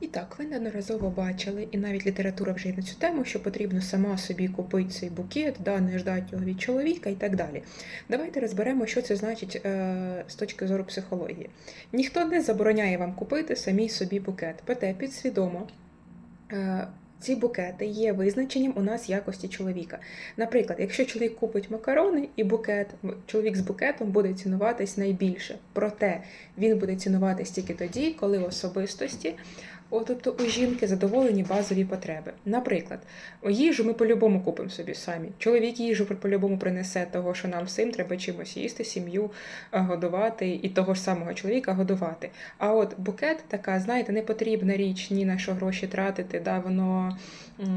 І так, ви неодноразово бачили, і навіть література вже й на цю тему, що потрібно сама собі купити цей букет, да, не ждати його від чоловіка і так далі. Давайте розберемо, що це значить е, з точки зору психології. Ніхто не забороняє вам купити самій собі букет, проте підсвідомо. Е, ці букети є визначенням у нас якості чоловіка. Наприклад, якщо чоловік купить макарони і букет, чоловік з букетом буде цінуватись найбільше. Проте він буде цінуватись тільки тоді, коли в особистості, о, тобто у жінки задоволені базові потреби. Наприклад, їжу ми по-любому купимо собі самі. Чоловік їжу по-любому принесе того, що нам всім треба чимось їсти, сім'ю е, годувати і того ж самого чоловіка годувати. А от букет така, знаєте, не потрібна річ ні на що гроші тратити, да, воно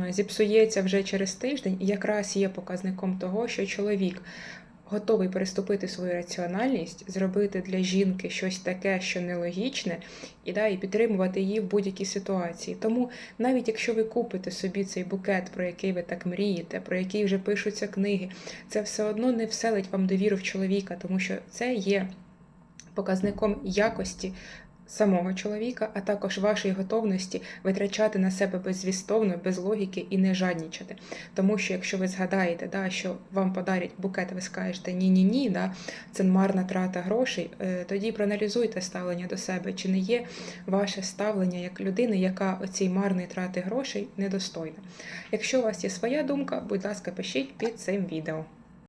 зіпсується вже через тиждень, і якраз є показником того, що чоловік готовий переступити свою раціональність, зробити для жінки щось таке, що нелогічне, і, да, і підтримувати її в будь-якій ситуації. Тому навіть якщо ви купите собі цей букет, про який ви так мрієте, про який вже пишуться книги, це все одно не вселить вам довіру в чоловіка, тому що це є показником якості самого чоловіка, а також вашої готовності витрачати на себе безвістовно, без логіки і не жаднічати. Тому що якщо ви згадаєте, да, що вам подарять букет, ви скажете ні-ні ні, да, це марна трата грошей, е, тоді проаналізуйте ставлення до себе, чи не є ваше ставлення як людини, яка оцій марної трати грошей недостойна. Якщо у вас є своя думка, будь ласка, пишіть під цим відео.